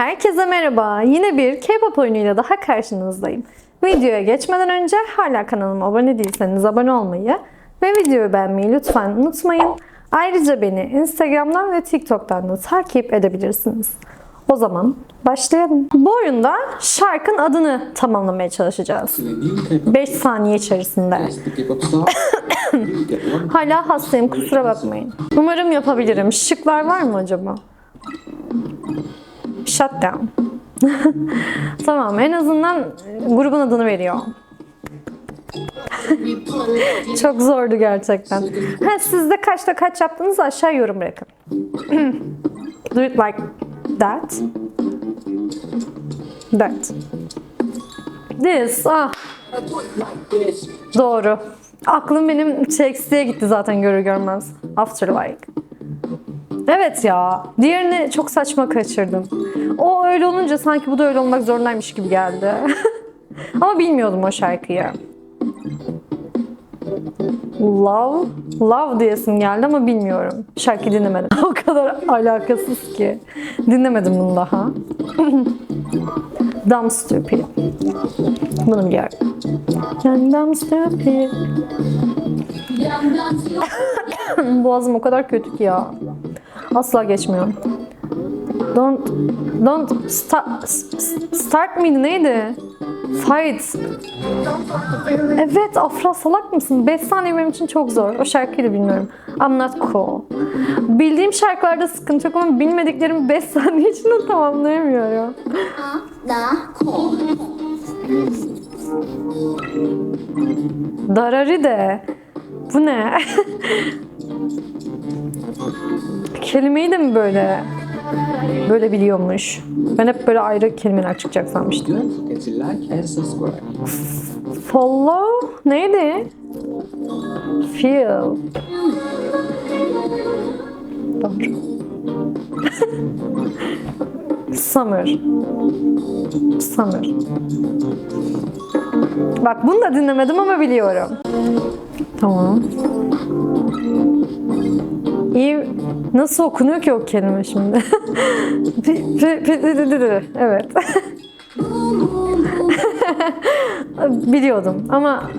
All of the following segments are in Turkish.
Herkese merhaba. Yine bir K-pop oyunuyla daha karşınızdayım. Videoya geçmeden önce hala kanalıma abone değilseniz abone olmayı ve videoyu beğenmeyi lütfen unutmayın. Ayrıca beni Instagram'dan ve TikTok'tan da takip edebilirsiniz. O zaman başlayalım. Bu oyunda şarkının adını tamamlamaya çalışacağız. 5 saniye içerisinde. Hala hastayım kusura bakmayın. Umarım yapabilirim. Şıklar var mı acaba? Shutdown. tamam en azından grubun adını veriyor. Çok zordu gerçekten. Ha, siz de kaçta kaç yaptığınızı aşağı yorum bırakın. Do it like that. That. This. Ah. Doğru. Aklım benim Shakespeare'e gitti zaten görür görmez. Afterlife. Evet ya. Diğerini çok saçma kaçırdım. O öyle olunca sanki bu da öyle olmak zorundaymış gibi geldi. Ama bilmiyordum o şarkıyı. Love, Love diyesim geldi ama bilmiyorum. Şarkı dinlemedim. o kadar alakasız ki. Dinlemedim bunu daha. Dumb Stupid. Bunu biliyorum. Yani Dumb Stupid. Boğazım o kadar kötü ki ya. Asla geçmiyor. Don't, don't start, start mıydı neydi? Fight. Evet Afra salak mısın? 5 saniye benim için çok zor. O şarkıyı da bilmiyorum. I'm not cool. Bildiğim şarkılarda sıkıntı yok ama bilmediklerimi 5 saniye içinde tamamlayamıyorum. Darari de. Bu ne? Kelimeyi de mi böyle böyle biliyormuş? Ben hep böyle ayrı kelimeler çıkacak sanmıştım. Follow neydi? Feel. Doğru. Summer. Summer. Bak bunu da dinlemedim ama biliyorum. Tamam. İyi. Nasıl okunuyor ki o kelime şimdi? Evet. Biliyordum ama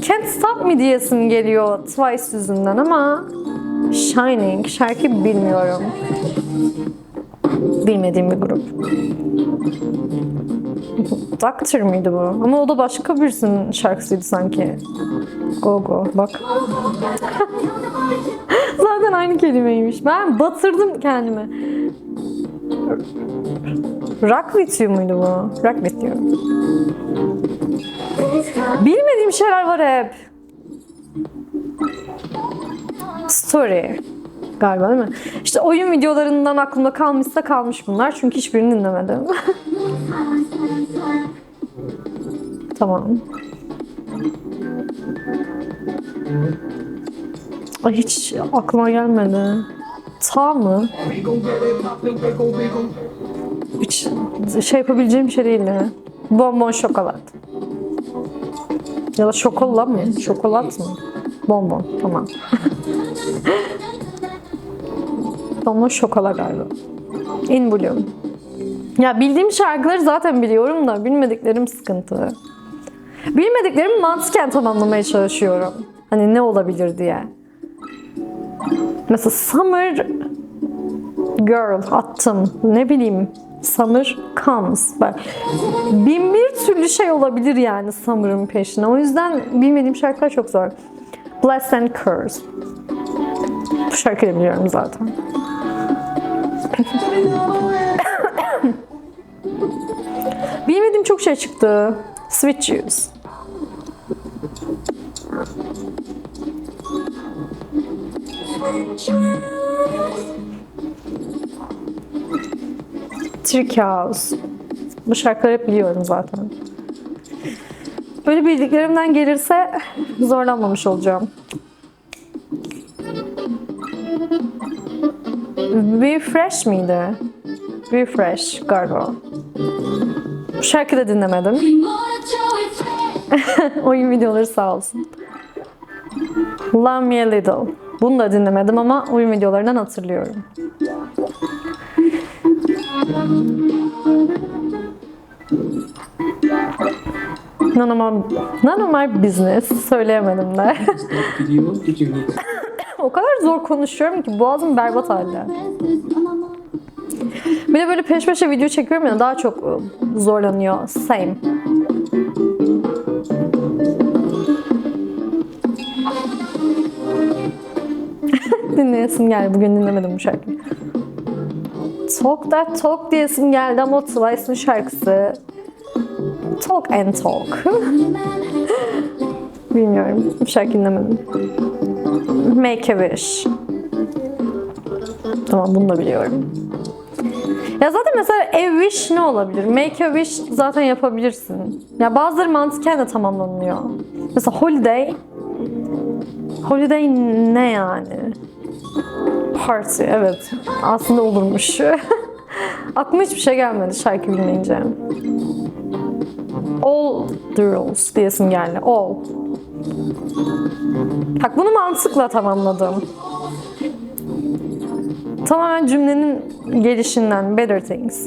Can't Stop Me diyesim geliyor Twice yüzünden ama Shining şarkı bilmiyorum. Bilmediğim bir grup. Doctor mıydı bu? Ama o da başka birisinin şarkısıydı sanki. Go Go bak. Zaten aynı kelimeymiş. Ben batırdım kendimi. Rock with you muydu bu? Rock with you. Bilmediğim şeyler var hep. Story. Galiba değil mi? İşte oyun videolarından aklımda kalmışsa kalmış bunlar. Çünkü hiçbirini dinlemedim. tamam. Ay hiç aklıma gelmedi. Ta mı? Hiç şey yapabileceğim bir şey değildi. Bonbon şokolat. Ya da şokola mı? Şokolat mı? Bonbon. Tamam. Bonbon şokola galiba. In Bloom. Ya bildiğim şarkıları zaten biliyorum da bilmediklerim sıkıntı. Bilmediklerimi mantıken tamamlamaya çalışıyorum. Hani ne olabilir diye. Mesela Summer Girl attım. Ne bileyim. Summer comes. Bak. Bin bir türlü şey olabilir yani Summer'ın peşine. O yüzden bilmediğim şarkılar çok zor. Blessed and Cursed. Bu şarkıyı biliyorum zaten. Bilmediğim çok şey çıktı. Sweet Juice. Trick House. Bu şarkıları hep biliyorum zaten. Böyle bildiklerimden gelirse zorlanmamış olacağım. Be Fresh miydi? Be Fresh galiba. Bu şarkıyı da dinlemedim. Oyun videoları sağ olsun. Love Me A Little. Bunu da dinlemedim ama oyun videolarından hatırlıyorum. Of my business. Söyleyemedim de. O kadar zor konuşuyorum ki boğazım berbat halde. Bir de böyle peş peşe video çekiyorum ya daha çok ıı, zorlanıyor. Same. Dinleyesim geldi. Bugün dinlemedim bu şarkıyı. Talk That Talk diyesim geldi ama Twice'ın şarkısı. Talk and Talk. Bilmiyorum. Bu şarkıyı dinlemedim. Make a Wish. Tamam bunu da biliyorum. Ya zaten mesela a wish ne olabilir? Make a wish zaten yapabilirsin. Ya bazıları mantıken de tamamlanıyor. Mesela holiday Holiday ne yani? Party evet. Aslında olurmuş. Aklıma hiçbir şey gelmedi şarkı bilmeyince. All the rules diyesim geldi. All. Bak bunu mantıkla tamamladım. Tamamen cümlenin gelişinden. Better things.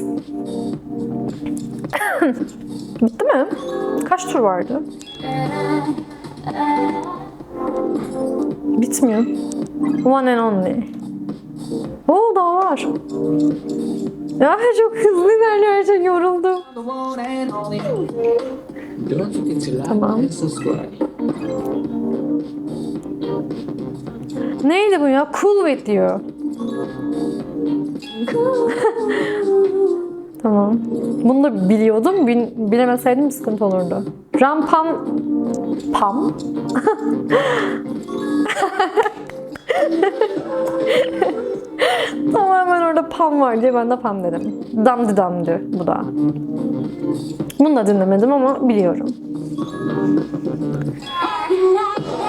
Bitti mi? Kaç tur vardı? Bitmiyor. One and only. Oo daha var. Ya çok hızlı ilerliyor her şey yoruldum. Tamam. Neydi bu ya? Cool with diyor. tamam. Bunu da biliyordum. Bil- bilemeseydim sıkıntı olurdu. Rampam pam. Tamamen orada pam var diye ben de pam dedim. Damdı damdı bu da. Bunu da dinlemedim ama biliyorum.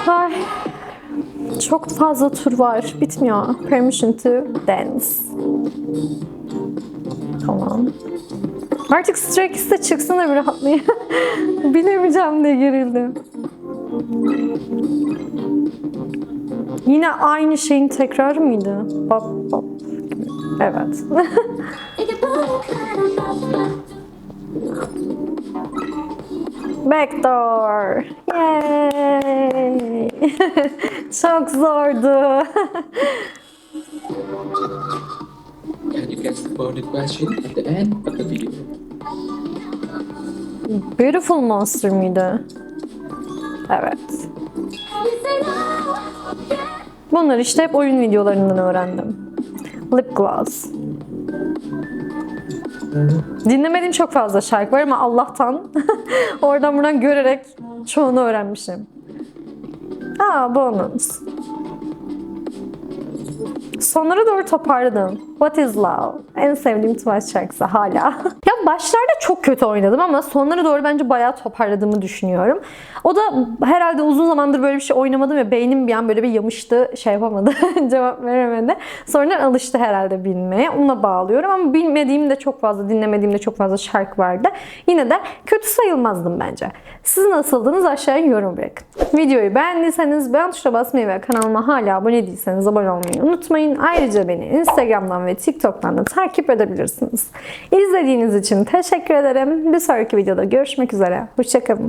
Ay. Çok fazla tur var. Bitmiyor. Permission to dance. Tamam. Artık Stray de çıksın da bir rahatlayayım. Bilemeyeceğim diye gerildim. Yine aynı şeyin tekrarı mıydı? Bop bop. Evet. Backdoor. Yay. Çok zordu. Can you guess the bonus question at the end of the video? Beautiful Monster mıydı? Evet. Bunları işte hep oyun videolarından öğrendim. Lip gloss. Dinlemediğim çok fazla şarkı var ama Allah'tan oradan buradan görerek çoğunu öğrenmişim. Aa bonus. Sonlara doğru toparladım. What is Love? En sevdiğim Twice şarkısı hala. ya başlarda çok kötü oynadım ama sonlara doğru bence bayağı toparladığımı düşünüyorum. O da herhalde uzun zamandır böyle bir şey oynamadım ve beynim bir an böyle bir yamıştı, şey yapamadı, cevap veremedi. Sonradan alıştı herhalde bilmeye. Ona bağlıyorum ama bilmediğim de çok fazla, dinlemediğim de çok fazla şarkı vardı. Yine de kötü sayılmazdım bence. Siz nasıldınız aşağıya yorum bırakın. Videoyu beğendiyseniz beğen tuşuna basmayı ve kanalıma hala abone değilseniz abone olmayı unutmayın. Ayrıca beni Instagram'dan ve TikTok'tan da takip edebilirsiniz. İzlediğiniz için teşekkür ederim. Bir sonraki videoda görüşmek üzere. Hoşçakalın.